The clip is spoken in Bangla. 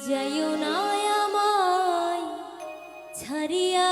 যাইও না আমায় ছাড়িয়া